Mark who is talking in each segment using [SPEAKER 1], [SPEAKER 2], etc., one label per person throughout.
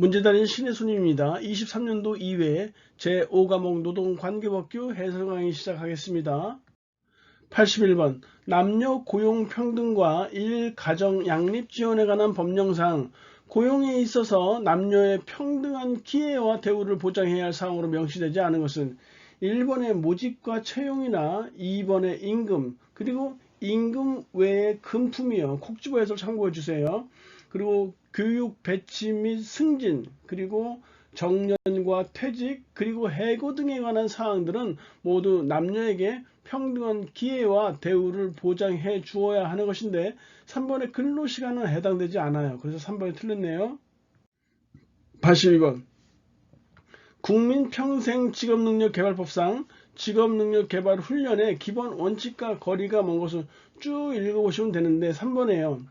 [SPEAKER 1] 문제달인 신의 손님입니다. 23년도 2회 제5과목 노동관계법규 해설 강의 시작하겠습니다. 81번 남녀 고용 평등과 일 가정 양립 지원에 관한 법령상 고용에 있어서 남녀의 평등한 기회와 대우를 보장해야 할 사항으로 명시되지 않은 것은 1번의 모집과 채용이나 2번의 임금 그리고 임금 외의 금품이요. 콕 집어해서 참고해 주세요. 그리고 교육 배치 및 승진 그리고 정년과 퇴직 그리고 해고 등에 관한 사항들은 모두 남녀에게 평등한 기회와 대우를 보장해 주어야 하는 것인데 3번의 근로시간은 해당되지 않아요. 그래서 3번이 틀렸네요. 82번 국민평생직업능력개발법상 직업능력개발훈련의 기본 원칙과 거리가 먼 것을 쭉 읽어보시면 되는데 3번에요.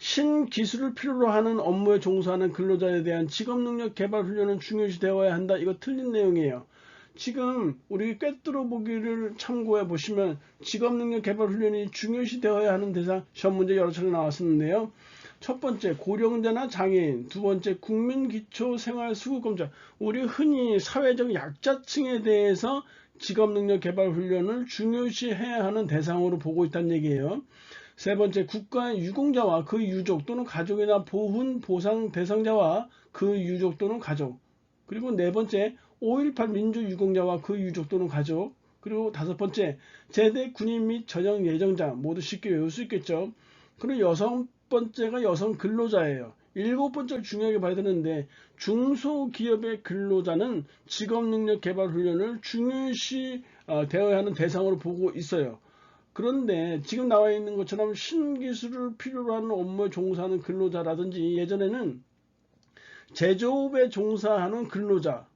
[SPEAKER 1] 신기술을 필요로 하는 업무에 종사하는 근로자에 대한 직업능력 개발 훈련은 중요시 되어야 한다. 이거 틀린 내용이에요. 지금 우리 꿰뚫어 보기를 참고해 보시면 직업능력 개발 훈련이 중요시 되어야 하는 대상 시험 문제 여러 차례 나왔었는데요. 첫 번째 고령자나 장애인, 두 번째 국민기초생활수급검사. 우리 흔히 사회적 약자층에 대해서 직업능력 개발 훈련을 중요시해야 하는 대상으로 보고 있다는 얘기예요. 세 번째, 국가의 유공자와 그 유족 또는 가족이나 보훈 보상 대상자와 그 유족 또는 가족. 그리고 네 번째, 5.18 민주 유공자와 그 유족 또는 가족. 그리고 다섯 번째, 제대 군인 및 전역 예정자. 모두 쉽게 외울 수 있겠죠. 그리고 여섯 번째가 여성 근로자예요. 일곱 번째를 중요하게 봐야 되는데 중소기업의 근로자는 직업능력 개발 훈련을 중요시 어, 되어야 하는 대상으로 보고 있어요. 그런데 지금 나와 있는 것처럼 신기술을 필요로 하는 업무에 종사하는 근로자라든지 예전에는 제조업에 종사하는 근로자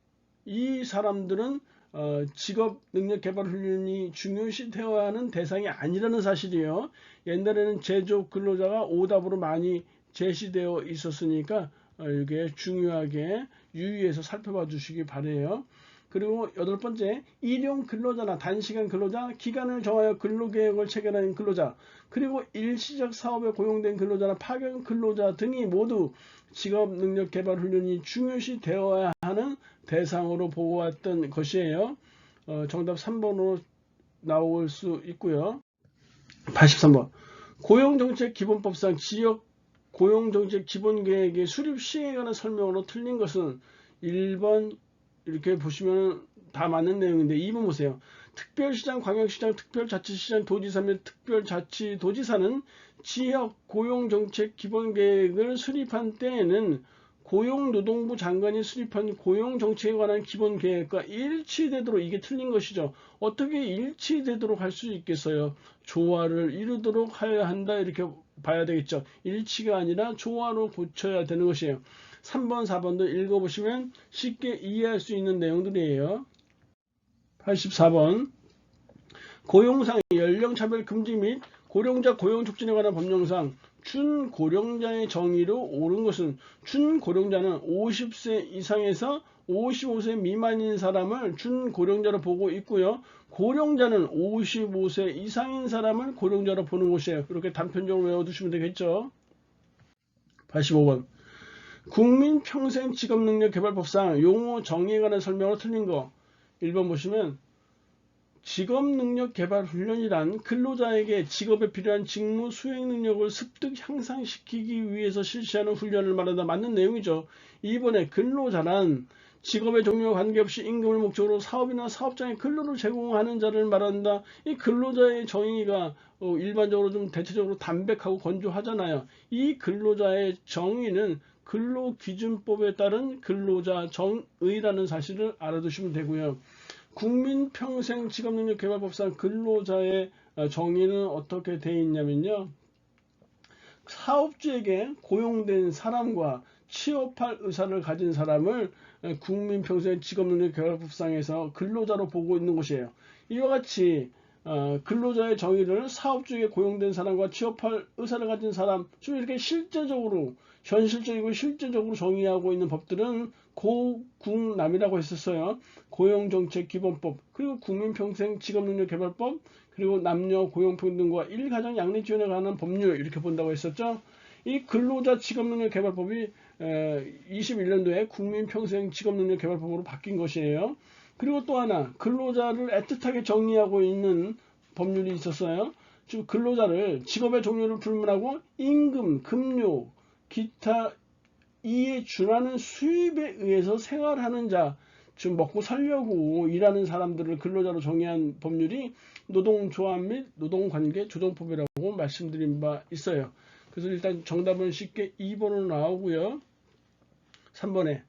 [SPEAKER 1] 이 사람들은 어, 직업 능력 개발 훈련이 중요시 되어야 하는 대상이 아니라는 사실이에요. 옛날에는 제조업 근로자가 오답으로 많이 제시되어 있었으니까 어, 이게 중요하게 유의해서 살펴봐 주시기 바래요. 그리고 여덟 번째, 일용 근로자나 단시간 근로자, 기간을 정하여 근로계획을 체결하는 근로자, 그리고 일시적 사업에 고용된 근로자나 파견 근로자 등이 모두 직업 능력 개발 훈련이 중요시 되어야 하는 대상으로 보고 왔던 것이에요. 어, 정답 3번으로 나올 수 있고요. 83번. 고용정책 기본법상 지역 고용정책 기본계획의 수립 시행에 관한 설명으로 틀린 것은 1번, 이렇게 보시면 다 맞는 내용인데 2번 보세요. 특별시장, 광역시장, 특별자치시장, 도지사 및 특별자치 도지사는 지역 고용정책 기본계획을 수립한 때에는 고용노동부 장관이 수립한 고용정책에 관한 기본계획과 일치되도록 이게 틀린 것이죠. 어떻게 일치되도록 할 수 있겠어요? 조화를 이루도록 하여야 한다 이렇게 봐야 되겠죠. 일치가 아니라 조화로 고쳐야 되는 것이에요. 3번, 4번도 읽어보시면 쉽게 이해할 수 있는 내용들이에요. 84번 고용상 연령차별 금지 및 고령자 고용 촉진에 관한 법령상 준고령자의 정의로 옳은 것은 준고령자는 50세 이상에서 55세 미만인 사람을 준고령자로 보고 있고요. 고령자는 55세 이상인 사람을 고령자로 보는 것이에요. 이렇게 단편적으로 외워두시면 되겠죠. 85번 국민평생 직업능력개발법상 용어 정의에 관한 설명을 틀린 거 1번 보시면 직업능력개발훈련이란 근로자에게 직업에 필요한 직무 수행 능력을 습득 향상시키기 위해서 실시하는 훈련을 말한다. 맞는 내용이죠. 2번에 근로자란 직업의 종류와 관계없이 임금을 목적으로 사업이나 사업장에 근로를 제공하는 자를 말한다. 이 근로자의 정의가 어, 일반적으로 좀 대체적으로 담백하고 건조하잖아요. 이 근로자의 정의는 근로기준법에 따른 근로자 정의라는 사실을 알아두시면 되고요. 국민평생직업능력개발법상 근로자의 어, 정의는 어떻게 되어 있냐면요. 사업주에게 고용된 사람과 취업할 의사를 가진 사람을 어, 국민평생 직업능력개발법상에서 근로자로 보고 있는 것이에요. 이와 같이 어, 근로자의 정의를 사업주에게 고용된 사람과 취업할 의사를 가진 사람 좀 이렇게 실제적으로 현실적이고 실제적으로 정의하고 있는 법들은 고국남이라고 했었어요. 고용정책기본법 그리고 국민평생 직업능력개발법 그리고 남녀 고용평등과 일가정 양립지원에 관한 법률 이렇게 본다고 했었죠. 이 근로자 직업능력개발법이 21년도에 국민평생 직업능력개발법으로 바뀐 것이에요. 그리고 또 하나 근로자를 애틋하게 정리하고 있는 법률이 있었어요. 즉 근로자를 직업의 종류를 불문하고 임금, 급료, 기타 이에 준하는 수입에 의해서 생활하는 자, 즉 먹고 살려고 일하는 사람들을 근로자로 정의한 법률이 노동조합 및 노동관계 조정법이라고 말씀드린 바 있어요. 그래서 일단 정답은 쉽게 2번으로 나오고요. 3번에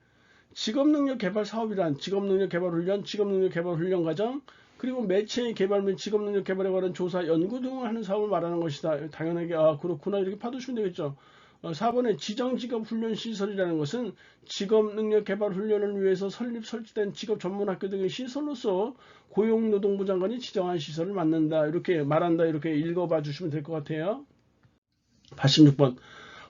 [SPEAKER 1] 직업능력 개발 사업이란 직업능력 개발 훈련, 직업능력 개발 훈련 과정, 그리고 매체의 개발 및 직업능력 개발에 관한 조사, 연구 등을 하는 사업을 말하는 것이다. 당연하게 아 그렇구나 이렇게 파두시면 되겠죠. 어, 4번에 지정직업훈련시설이라는 것은 직업능력개발훈련을 위해서 설립 설치된 직업전문학교 등의 시설로서 고용노동부 장관이 지정한 시설을 맡는다. 이렇게 말한다. 이렇게 읽어봐 주시면 될 것 같아요. 86번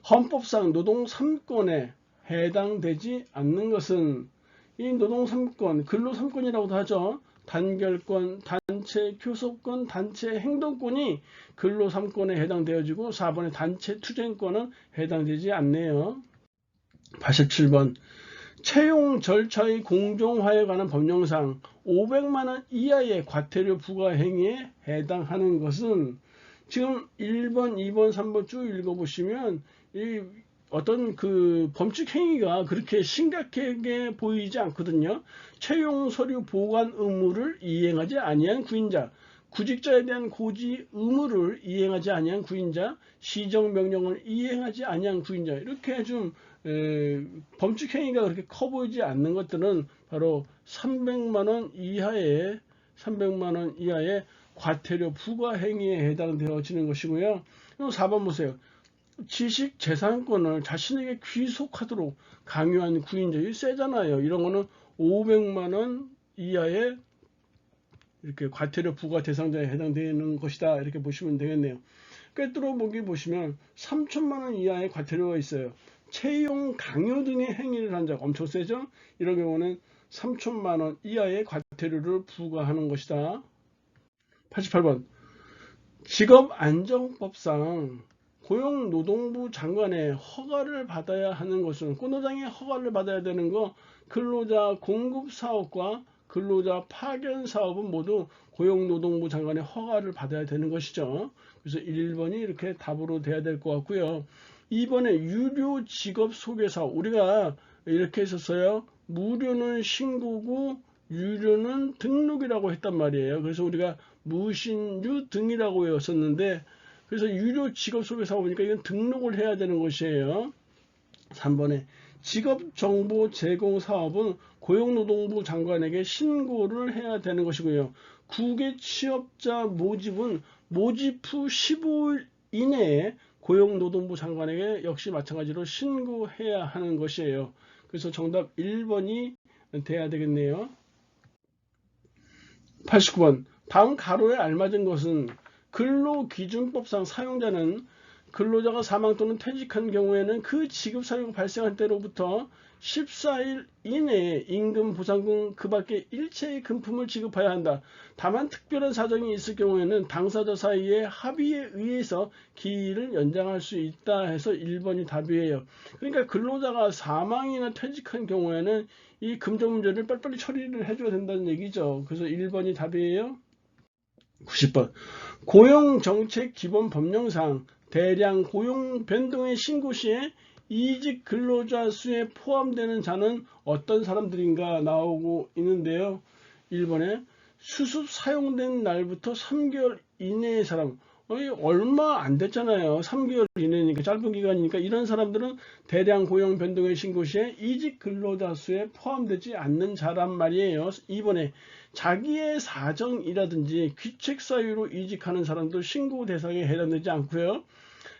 [SPEAKER 1] 헌법상 노동 3권에 해당되지 않는 것은 이 노동 3권, 근로 3권이라고도 하죠. 단결권, 단체 교섭권, 단체 행동권이 근로 3권에 해당되어지고 4번의 단체 투쟁권은 해당되지 않네요. 87번 채용 절차의 공정화에 관한 법령상 500만원 이하의 과태료 부과 행위에 해당하는 것은 지금 1번, 2번, 3번 쭉 읽어보시면 이 어떤 그 범칙 행위가 그렇게 심각하게 보이지 않거든요. 채용 서류 보관 의무를 이행하지 아니한 구인자, 구직자에 대한 고지 의무를 이행하지 아니한 구인자, 시정 명령을 이행하지 아니한 구인자 이렇게 좀 에, 범칙 행위가 그렇게 커 보이지 않는 것들은 바로 300만 원 이하의 300만 원 이하의 과태료 부과 행위에 해당되어지는 것이고요. 그리고 4번 보세요. 지식 재산권을 자신에게 귀속하도록 강요한 구인자이 세잖아요. 이런 거는 500만 원 이하의 이렇게 과태료 부과 대상자에 해당되는 것이다. 이렇게 보시면 되겠네요. 꿰뚫어 보기 보시면 3천만 원 이하의 과태료가 있어요. 채용 강요 등의 행위를 한 자 엄청 세죠? 이런 경우는 3천만 원 이하의 과태료를 부과하는 것이다. 88번 직업안정법상 고용노동부 장관의 허가를 받아야 하는 것은 근로장의 허가를 받아야 되는 거 근로자 공급 사업과 근로자 파견 사업은 모두 고용노동부 장관의 허가를 받아야 되는 것이죠. 그래서 1번이 이렇게 답으로 돼야 될 것 같고요. 2번에 유료 직업 소개사 우리가 이렇게 했었어요. 무료는 신고고 유료는 등록이라고 했단 말이에요. 그래서 우리가 무신유 등이라고 외웠었는데 그래서 유료 직업 소개사 보니까 이건 등록을 해야 되는 것이에요. 3번에 직업정보 제공 사업은 고용노동부 장관에게 신고를 해야 되는 것이고요. 국외 취업자 모집은 모집 후 15일 이내에 고용노동부 장관에게 역시 마찬가지로 신고해야 하는 것이에요. 그래서 정답 1번이 돼야 되겠네요. 89번 다음 가로에 알맞은 것은 근로기준법상 사용자는 근로자가 사망 또는 퇴직한 경우에는 그 지급 사유가 발생한 때로부터 14일 이내에 임금 보상금 그 밖에 일체의 금품을 지급해야 한다. 다만 특별한 사정이 있을 경우에는 당사자 사이의 합의에 의해서 기일을 연장할 수 있다 해서 1번이 답이에요. 그러니까 근로자가 사망이나 퇴직한 경우에는 이 금전 문제를 빨리빨리 처리를 해줘야 된다는 얘기죠. 그래서 1번이 답이에요. 90번 고용정책 기본 법령상 대량 고용 변동의 신고 시에 이직 근로자 수에 포함되는 자는 어떤 사람들인가 나오고 있는데요. 1번에 수습 사용된 날부터 3개월 이내의 사람 얼마 안 됐잖아요. 3개월 이내니까 짧은 기간이니까 이런 사람들은 대량 고용 변동의 신고 시에 이직 근로자 수에 포함되지 않는 자란 말이에요. 2번에 자기의 사정이라든지 귀책 사유로 이직하는 사람도 신고 대상에 해당되지 않고요.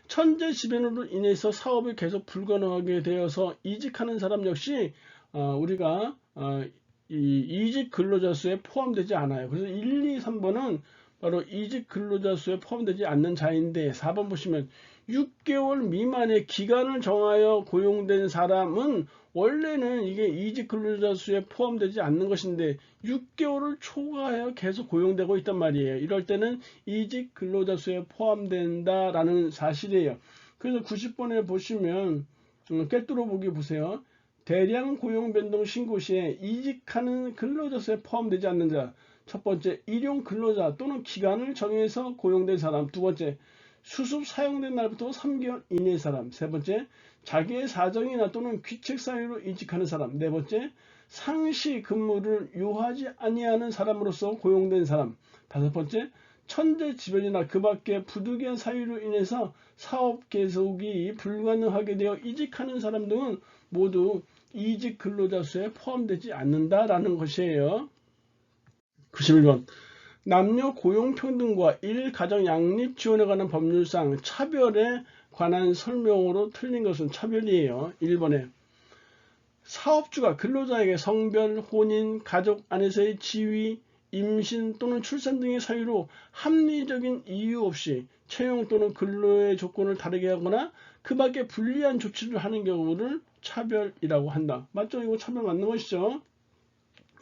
[SPEAKER 1] 천재 지변으로 인해서 사업이 계속 불가능하게 되어서 이직하는 사람 역시 어, 우리가 어, 이 이직 근로자 수에 포함되지 않아요. 그래서 1, 2, 3번은 바로 이직 근로자 수에 포함되지 않는 자인데 4번 보시면 6개월 미만의 기간을 정하여 고용된 사람은 원래는 이게 이직 근로자 수에 포함되지 않는 것인데 6개월을 초과하여 계속 고용되고 있단 말이에요. 이럴 때는 이직 근로자 수에 포함된다라는 사실이에요. 그래서 90번에 보시면 음, 꿰뚫어 보기 보세요. 대량 고용 변동 신고 시에 이직하는 근로자 수에 포함되지 않는 자. 첫 번째, 일용 근로자 또는 기간을 정해서 고용된 사람. 두 번째, 수습 사용된 날부터 3개월 이내의 사람. 세 번째, 자기의 사정이나 또는 귀책 사유로 이직하는 사람. 네 번째, 상시 근무를 요하지 아니하는 사람으로서 고용된 사람. 다섯 번째, 천재 지변이나 그 밖의 부득이한 사유로 인해서 사업 계속이 불가능하게 되어 이직하는 사람 등은 모두 이직 근로자 수에 포함되지 않는다라는 것이에요. 91번 남녀 고용평등과 일가정 양립 지원에 관한 법률상 차별에 관한 설명으로 틀린 것은 차별이에요. 1번에 사업주가 근로자에게 성별, 혼인, 가족 안에서의 지위, 임신 또는 출산 등의 사유로 합리적인 이유 없이 채용 또는 근로의 조건을 다르게 하거나 그 밖에 불리한 조치를 하는 경우를 차별이라고 한다. 맞죠? 이거 차별 맞는 것이죠?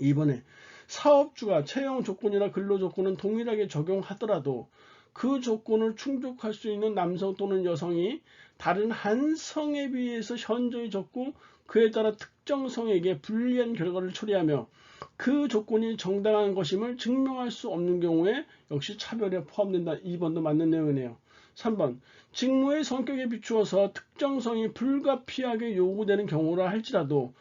[SPEAKER 1] 2번에 사업주가 채용 조건이나 근로 조건은 동일하게 적용하더라도 그 조건을 충족할 수 있는 남성 또는 여성이 다른 한 성에 비해서 현저히 적고 그에 따라 특정 성에게 불리한 결과를 초래하며 그 조건이 정당한 것임을 증명할 수 없는 경우에 역시 차별에 포함된다. 2번도 맞는 내용이네요. 3번 직무의 성격에 비추어서 특정성이 불가피하게 요구되는 경우라 할지라도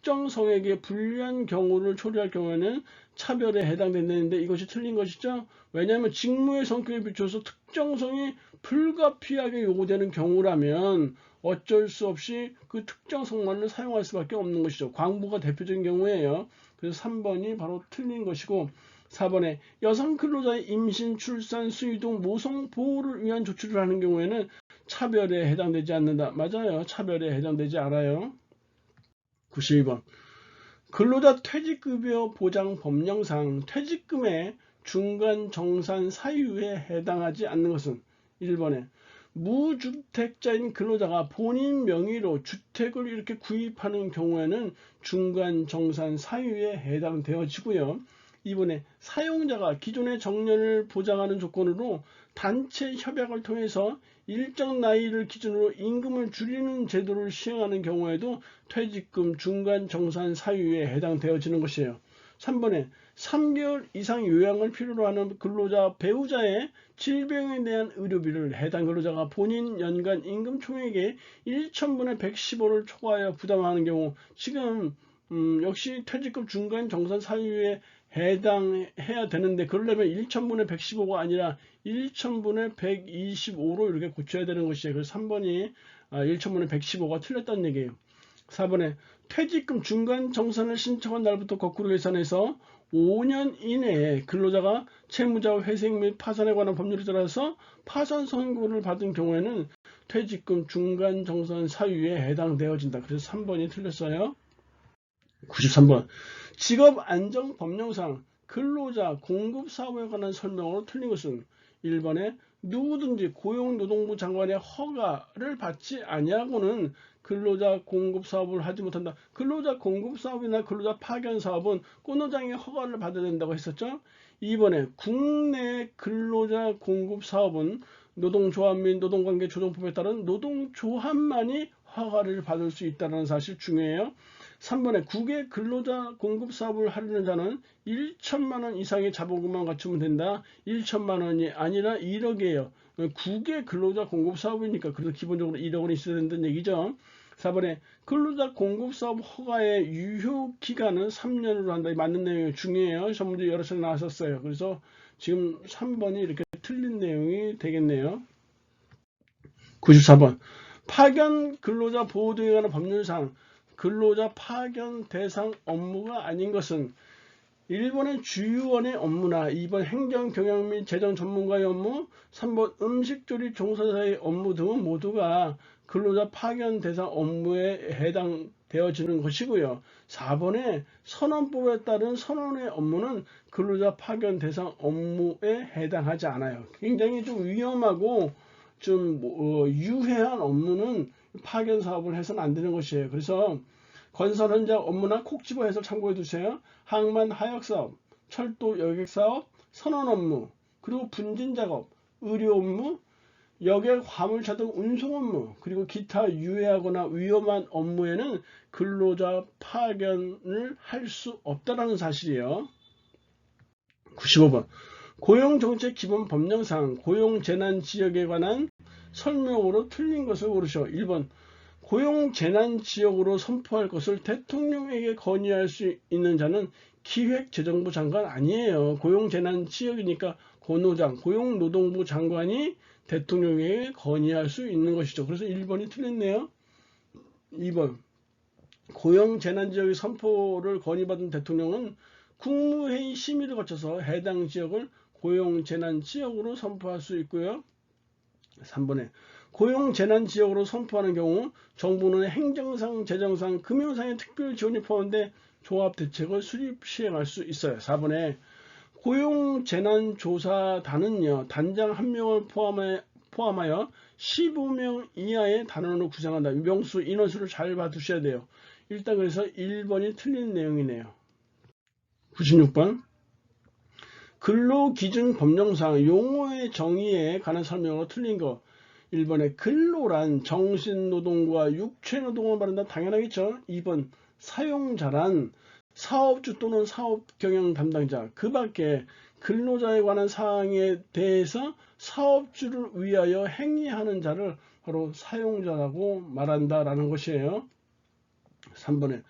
[SPEAKER 1] 특정 성에게 불리한 경우를 초래할 경우에는 차별에 해당된다는데 이것이 틀린 것이죠. 왜냐하면 직무의 성격에 비추어서 특정 성이 불가피하게 요구되는 경우라면 어쩔 수 없이 그 특정 성만을 사용할 수밖에 없는 것이죠. 광부가 대표적인 경우예요. 그래서 3번이 바로 틀린 것이고 4번에 여성 근로자의 임신, 출산, 수유 등 모성 보호를 위한 조치를 하는 경우에는 차별에 해당되지 않는다. 맞아요. 차별에 해당되지 않아요. 92번 근로자 퇴직급여 보장 법령상 퇴직금의 중간 정산 사유에 해당하지 않는 것은 1번에 무주택자인 근로자가 본인 명의로 주택을 이렇게 구입하는 경우에는 중간 정산 사유에 해당되어지고요. 이번에 사용자가 기존의 정년을 보장하는 조건으로 단체 협약을 통해서 일정 나이를 기준으로 임금을 줄이는 제도를 시행하는 경우에도 퇴직금 중간 정산 사유에 해당되어지는 것이에요. 3번에 3개월 이상 요양을 필요로 하는 근로자 배우자의 질병에 대한 의료비를 해당 근로자가 본인 연간 임금 총액의 1천분의 115를 초과하여 부담하는 경우 지금 음, 역시 퇴직금 중간 정산 사유에 해당해야 되는데 그러려면 1천분의 115가 아니라 1천분의 125로 이렇게 고쳐야 되는 것이에요. 그래서 3번이 1천분의 115가 틀렸다는 얘기예요. 4번에 퇴직금 중간 정산을 신청한 날부터 거꾸로 계산해서 5년 이내에 근로자가 채무자 회생 및 파산에 관한 법률에 따라서 파산 선고를 받은 경우에는 퇴직금 중간 정산 사유에 해당되어진다. 그래서 3번이 틀렸어요. 93번 직업 안정 법령상 근로자 공급 사업에 관한 설명으로 틀린 것은 1번에 누구든지 고용노동부 장관의 허가를 받지 아니하고는 근로자 공급 사업을 하지 못한다. 근로자 공급 사업이나 근로자 파견 사업은 꽃노장의 허가를 받아야 된다고 했었죠. 2번에 국내 근로자 공급 사업은 노동조합 및 노동관계 조정법에 따른 노동조합만이 허가를 받을 수 있다는 사실 중요해요. 3번에 국외 근로자 공급 사업을 하려는 자는 1천만 원 이상의 자본금만 갖추면 된다. 1천만 원이 아니라 1억이에요. 국외 근로자 공급 사업이니까 그래서 기본적으로 1억 원이 있어야 된다는 얘기죠. 4번에 근로자 공급 사업 허가의 유효 기간은 3년으로 한다. 맞는 내용이 중요해요. 전문도 여러 차례 나왔었어요. 그래서 지금 3번이 이렇게 틀린 내용이 되겠네요. 94번 파견 근로자 보호 등에 관한 법률상 근로자 파견 대상 업무가 아닌 것은 1번의 주유원의 업무나 2번 행정 경영 및 재정 전문가의 업무, 3번 음식 조리 종사자의 업무 등은 모두가 근로자 파견 대상 업무에 해당되어지는 것이고요. 4번의 선언법에 따른 선언의 업무는 근로자 파견 대상 업무에 해당하지 않아요. 굉장히 좀 위험하고 좀 어, 유해한 업무는 파견 사업을 해서는 안 되는 것이에요. 그래서 건설 현장 업무나 콕 집어 해서 참고해 두세요. 항만 하역 사업, 철도 여객 사업, 선원 업무, 그리고 분진 작업, 의료 업무, 여객 화물차 등 운송 업무 그리고 기타 유해하거나 위험한 업무에는 근로자 파견을 할 수 없다라는 사실이에요. 95번 고용정책 기본 법령상 고용재난 지역에 관한 설명으로 틀린 것을 고르시오. 1번 고용재난 지역으로 선포할 것을 대통령에게 건의할 수 있는 자는 기획재정부 장관 아니에요. 고용재난 지역이니까 권호장, 고용노동부 장관이 대통령에게 건의할 수 있는 것이죠. 그래서 1번이 틀렸네요. 2번 고용재난지역의 선포를 건의받은 대통령은 국무회의 심의를 거쳐서 해당 지역을 고용재난지역으로 선포할 수 있고요. 3번에 고용 재난 지역으로 선포하는 경우 정부는 행정상, 재정상, 금융상의 특별 지원이 포함돼 종합대책을 수립 시행할 수 있어요. 4번에 고용 재난 조사단은요, 단장 한 명을 포함해, 포함하여 15명 이하의 단원으로 구성한다. 명수, 인원수를 잘 봐두셔야 돼요. 일단 그래서 1번이 틀린 내용이네요. 96번. 근로기준 법령상 용어의 정의에 관한 설명으로 틀린 거. 1번에 근로란 정신노동과 육체노동을 말한다. 당연하겠죠. 2번 사용자란 사업주 또는 사업 경영 담당자 그 밖에 근로자에 관한 사항에 대해서 사업주를 위하여 행위하는 자를 바로 사용자라고 말한다라는 것이에요. 3번에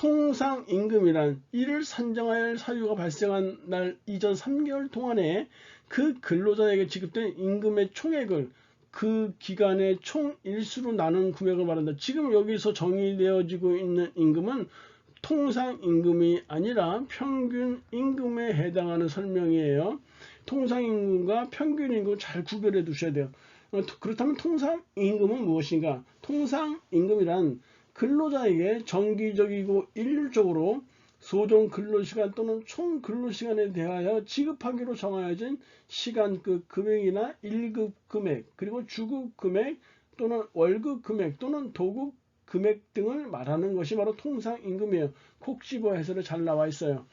[SPEAKER 1] 통상임금이란 이를 산정할 사유가 발생한 날 이전 3개월 동안에 그 근로자에게 지급된 임금의 총액을 그 기간의 총 일수로 나눈 금액을 말한다. 지금 여기서 정의되어지고 있는 임금은 통상임금이 아니라 평균임금에 해당하는 설명이에요. 통상임금과 평균임금 잘 구별해 두셔야 돼요. 어, 그렇다면 통상임금은 무엇인가? 통상임금이란 근로자에게 정기적이고 일률적으로 소정 근로시간 또는 총 근로시간에 대하여 지급하기로 정하여진 시간급 금액이나 1급 금액 그리고 주급 금액 또는 월급 금액 또는 도급 금액 등을 말하는 것이 바로 통상임금이에요. 콕 집어 해설에 잘 나와 있어요.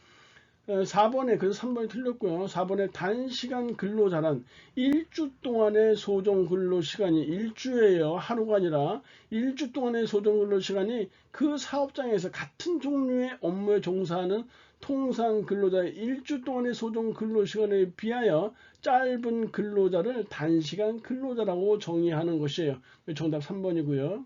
[SPEAKER 1] 4번에 어, 그래서 3번이 틀렸고요. 4번에 단시간 근로 자란 1주 동안의 소정 근로 시간이 1주예요. 하루가 아니라 1주 동안의 소정 근로 시간이 그 사업장에서 같은 종류의 업무에 종사하는 통상 근로자의 1주 동안의 소정 근로 시간에 비하여 짧은 근로자를 단시간 근로자라고 정의하는 것이에요. 정답 3번이고요.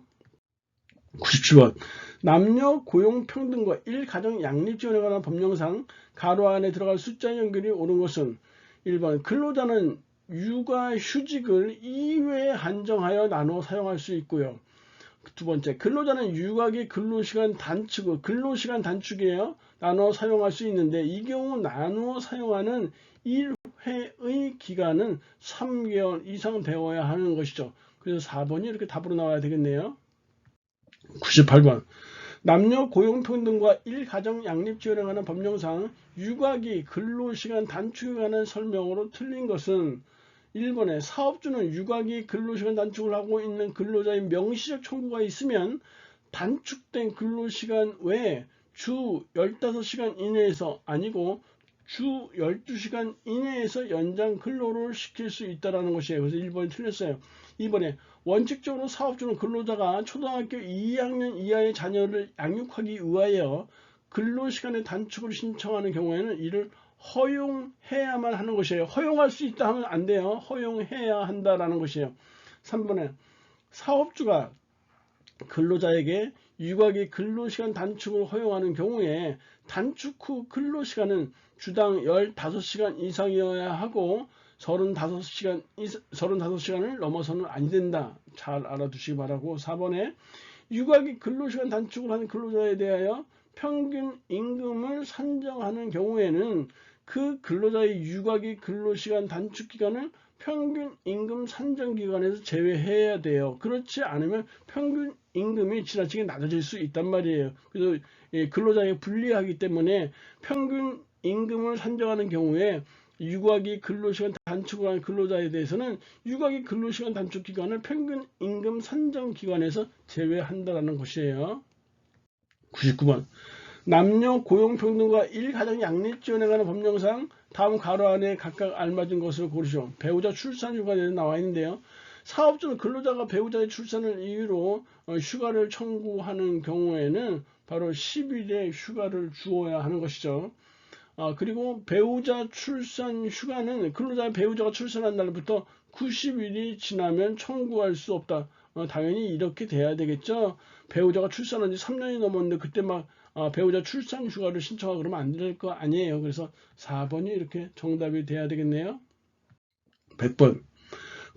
[SPEAKER 1] 97번 남녀 고용 평등과 일가정 양립 지원에 관한 법령상 가로 안에 들어갈 숫자 연결이 옳은 것은 1번 근로자는 육아 휴직을 2회에 한정하여 나눠 사용할 수 있고요. 두 번째 근로자는 육아기 근로시간 단축을 근로시간 단축이에요. 나눠 사용할 수 있는데 이 경우 나누어 사용하는 1회의 기간은 3개월 이상 되어야 하는 것이죠. 그래서 4번이 이렇게 답으로 나와야 되겠네요. 98번 남녀 고용평등과 일가정 양립지원에 관한 법령상 육아기 근로시간 단축에 관한 설명으로 틀린 것은 1번에 사업주는 육아기 근로시간 단축을 하고 있는 근로자의 명시적 청구가 있으면 단축된 근로시간 외에 주 15시간 이내에서 아니고 주 12시간 이내에서 연장 근로를 시킬 수 있다는 것이에요. 그래서 1번이 틀렸어요. 2번에 원칙적으로 사업주는 근로자가 초등학교 2학년 이하의 자녀를 양육하기 위하여 근로시간의 단축을 신청하는 경우에는 이를 허용해야만 하는 것이에요. 허용할 수 있다 하면 안 돼요. 허용해야 한다라는 것이에요. 3번에 사업주가 근로자에게 육아기 근로시간 단축을 허용하는 경우에 단축 후 근로시간은 주당 15시간 이상이어야 하고 35시간, 35시간을 넘어서는 안 된다. 잘 알아두시기 바라고 4번에 육아기 근로시간 단축을 하는 근로자에 대하여 평균 임금을 산정하는 경우에는 그 근로자의 육아기 근로시간 단축 기간을 평균 임금 산정 기간에서 제외해야 돼요. 그렇지 않으면 평균 임금이 지나치게 낮아질 수 있단 말이에요. 그래서 근로자에게 불리하기 때문에 평균 임금을 산정하는 경우에 육아기 근로시간 단축한 근로자에 대해서는 육아기 근로시간 단축 기간을 평균 임금 산정 기간에서 제외한다라는 것이에요. 99번 남녀 고용평등과 일가정 양립 지원에 관한 법령상 다음 가로 안에 각각 알맞은 것을 고르시오. 배우자 출산 휴가에 나와 있는데요. 사업주는 근로자가 배우자의 출산을 이유로 어, 휴가를 청구하는 경우에는 바로 10일의 휴가를 주어야 하는 것이죠. 아, 그리고 배우자 출산 휴가는 근로자의 배우자가 출산한 날부터 90일이 지나면 청구할 수 없다. 어, 당연히 이렇게 돼야 되겠죠. 배우자가 출산한 지 3년이 넘었는데 그때 막 아, 배우자 출산 휴가를 신청하고 그러면 안 될 거 아니에요. 그래서 4번이 이렇게 정답이 돼야 되겠네요. 100번.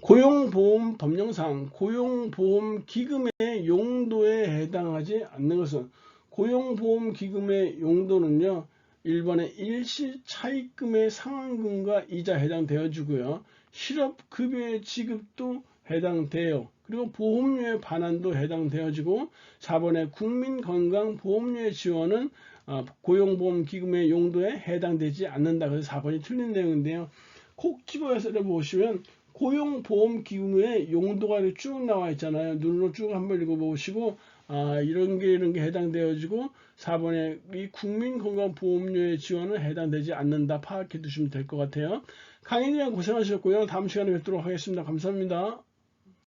[SPEAKER 1] 고용보험 법령상 고용보험 기금의 용도에 해당하지 않는 것은 고용보험 기금의 용도는요. 1번에 일시 차입금의 상환금과 이자 해당되어지고요. 실업급여의 지급도 해당돼요. 그리고 보험료의 반환도 해당되어지고 4번에 국민건강보험료의 지원은 아, 고용보험기금의 용도에 해당되지 않는다. 그래서 4번이 틀린 내용인데요. 콕 집어서 보시면 고용보험기금의 용도가 쭉 나와 있잖아요. 눈으로 쭉 한번 읽어보시고 아, 이런 게 이런 게 해당되어지고 4번에 이 국민건강보험료의 지원은 해당되지 않는다 파악해 두시면 될 것 같아요. 강의님 고생하셨고요. 다음 시간에 뵙도록 하겠습니다. 감사합니다.